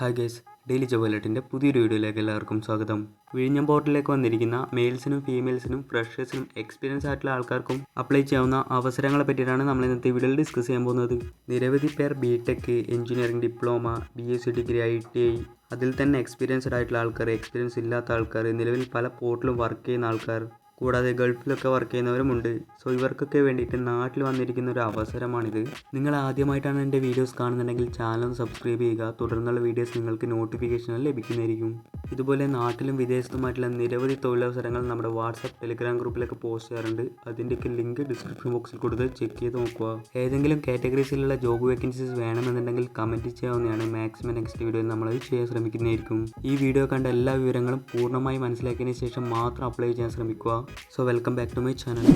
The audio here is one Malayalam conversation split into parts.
ഹായ് ഗേസ് ഡെയിലി ജോബലറ്റിന്റെ പുതിയൊരു വീഡിയോയിലേക്ക് എല്ലാവർക്കും സ്വാഗതം. വിഴിഞ്ഞം പോർട്ടലിലേക്ക് വന്നിരിക്കുന്ന മെയിൽസിനും ഫീമെയിൽസിനും ഫ്രഷേഴ്സിനും എക്സ്പീരിയൻസ് ആയിട്ടുള്ള ആൾക്കാർക്കും അപ്ലൈ ചെയ്യാവുന്ന അവസരങ്ങളെ പറ്റിയിട്ടാണ് നമ്മൾ ഇന്നത്തെ വീഡിയോയിൽ ഡിസ്കസ് ചെയ്യാൻ പോകുന്നത്. നിരവധി പേർ B tech engineering diploma B S C degree I T I അതിൽ തന്നെ എക്സ്പീരിയൻസ്ഡ് ആയിട്ടുള്ള ആൾക്കാർ എക്സ്പീരിയൻസ് ഇല്ലാത്ത ആൾക്കാർ നിലവിൽ പല പോർട്ടിലും വർക്ക് ചെയ്യുന്ന ആൾക്കാർ കൂടാതെ ഗൾഫിലൊക്കെ വർക്ക് ചെയ്യുന്നവരുമുണ്ട്. സോ ഇവർക്കൊക്കെ വേണ്ടിയിട്ട് നാട്ടിൽ വന്നിരിക്കുന്ന ഒരു അവസരമാണിത്. നിങ്ങൾ ആദ്യമായിട്ടാണ് എന്റെ വീഡിയോസ് കാണുന്നുണ്ടെങ്കിൽ ചാനൽ സബ്സ്ക്രൈബ് ചെയ്യുക. തുടർന്നുള്ള വീഡിയോസ് നിങ്ങൾക്ക് നോട്ടിഫിക്കേഷനിൽ ലഭിക്കുന്നതായിരിക്കും. ഇതുപോലെ നാട്ടിലും വിദേശത്തുമായിട്ടുള്ള നിരവധി തൊഴിലവസരങ്ങൾ നമ്മുടെ വാട്സപ്പ് ടെലിഗ്രാം ഗ്രൂപ്പിലൊക്കെ പോസ്റ്റ് ചെയ്യാറുണ്ട്. അതിന്റെയൊക്കെ ലിങ്ക് ഡിസ്ക്രിപ്ഷൻ ബോക്സിൽ കൊടുത്ത് ചെക്ക് ചെയ്ത് നോക്കുക. ഏതെങ്കിലും കാറ്റഗറീസിലുള്ള ജോബ് വേക്കൻസീസ് വേണമെന്നുണ്ടെങ്കിൽ കമന്റ് ചെയ്യാവുന്നതാണ്. മാക്സിമം നെക്സ്റ്റ് വീഡിയോ നമ്മളത് ചെയ്യാൻ ശ്രമിക്കുന്നതായിരിക്കും. ഈ വീഡിയോ കണ്ട എല്ലാ വിവരങ്ങളും പൂർണമായി മനസ്സിലാക്കിയതിന് ശേഷം മാത്രം അപ്ലൈ ചെയ്യാൻ ശ്രമിക്കുക. So welcome back to my channel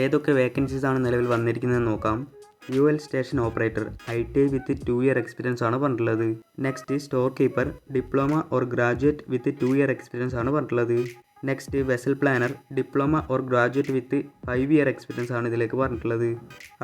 ഏതൊക്കെ വേക്കൻസീസ് ആണ് നിലവിൽ വന്നിരിക്കുന്നതെന്ന് നോക്കാം. U station operator I T with two year experience ആണ് പറഞ്ഞിട്ടുള്ളത്. Next store keeper diploma or graduate with two year experience ആണ് പറഞ്ഞിട്ടുള്ളത്. Next vessel planner diploma or graduate with five year experience ആണ് ഇതിലേക്ക് പറഞ്ഞിട്ടുള്ളത്.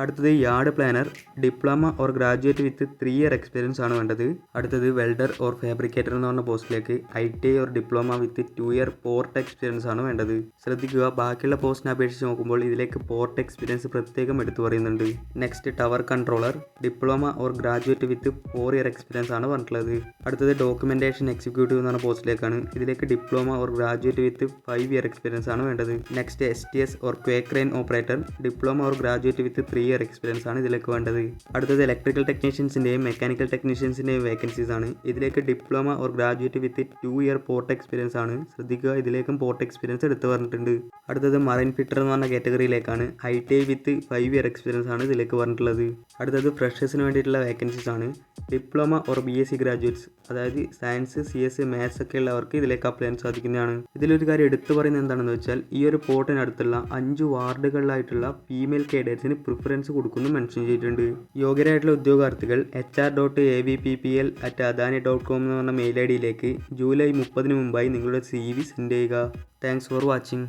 അടുത്തത് yard planner diploma or graduate with three year experience ആണ് വേണ്ടത്. അടുത്തത് വെൽഡർ ഓർ ഫാബ്രിക്കേറ്റർ എന്ന് പറഞ്ഞ പോസ്റ്റിലേക്ക് I T I or diploma with two year port experience ആണ് വേണ്ടത്. ശ്രദ്ധിക്കുക ബാക്കിയുള്ള പോസ്റ്റിനെ അപേക്ഷിച്ച് നോക്കുമ്പോൾ ഇതിലേക്ക് പോർട്ട് എക്സ്പീരിയൻസ് പ്രത്യേകം എടുത്തു പറയുന്നുണ്ട്. Next tower controller diploma or graduate with four year experience ആണ് പറഞ്ഞിട്ടുള്ളത്. അടുത്തത് ഡോക്യുമെന്റേഷൻ എക്സിക്യൂട്ടീവ് എന്ന് പറഞ്ഞ പോസ്റ്റിലേക്കാണ് ഇതിലേക്ക് diploma or graduate with five year experience ആണ് വേണ്ടത്. Next S T S or quay crane operator diploma or graduate with three year experience ആണ് ഇതിലേക്ക് വേണ്ടത്. അടുത്തത് ഇലക്ട്രിക്കൽ ടെക്നീഷ്യൻസിന്റെയും മെക്കാനിക്കൽ ടെക്നീഷ്യൻസിന്റെയും വേക്കൻസീസ് ആണ്. ഇതിലേക്ക് diploma or graduate with two year port experience ആണ്. ശ്രദ്ധിക്കുക ഇതിലേക്കും പോർട്ട് എക്സ്പീരിയൻസ് എടുത്തു പറഞ്ഞിട്ടുണ്ട്. അടുത്തത് മറൈൻ ഫിറ്റർ എന്ന് പറഞ്ഞ കാറ്റഗറിയിലേക്കാണ് I T with five year experience ആണ് ഇതിലേക്ക് പറഞ്ഞിട്ടുള്ളത്. അടുത്തത് ഫ്രഷേഴ്സിന് വേണ്ടിയിട്ടുള്ള വേക്കൻസീസ് ആണ്. Diploma or B S C graduates അതായത് സയൻസ് സി എസ് മാത്സ് ഒക്കെ ഉള്ളവർക്ക് ഇതിലേക്ക് അപ്ലൈ ചെയ്യാൻ സാധിക്കുന്നതാണ്. ഇതിലൊരു കാര്യം എടുത്തു പറയുന്നത് എന്താണെന്ന് വെച്ചാൽ ഈ ഒരു പോർട്ടിനടുത്തുള്ള അഞ്ച് വാർഡുകളിലായിട്ടുള്ള ഫീമെയിൽ കേഡേഴ്സിന് പ്രിഫറൻസ് കൊടുക്കുന്നു മെൻഷൻ ചെയ്തിട്ടുണ്ട്. യോഗ്യരായിട്ടുള്ള ഉദ്യോഗാർത്ഥികൾ H R dot A V P P L at Adani dot com എന്ന് പറഞ്ഞ മെയിൽ ഐ ഡിയിലേക്ക് ജൂലൈ മുപ്പതിന് മുമ്പായി നിങ്ങളുടെ സി വി സെൻഡ് ചെയ്യുക. Thanks for watching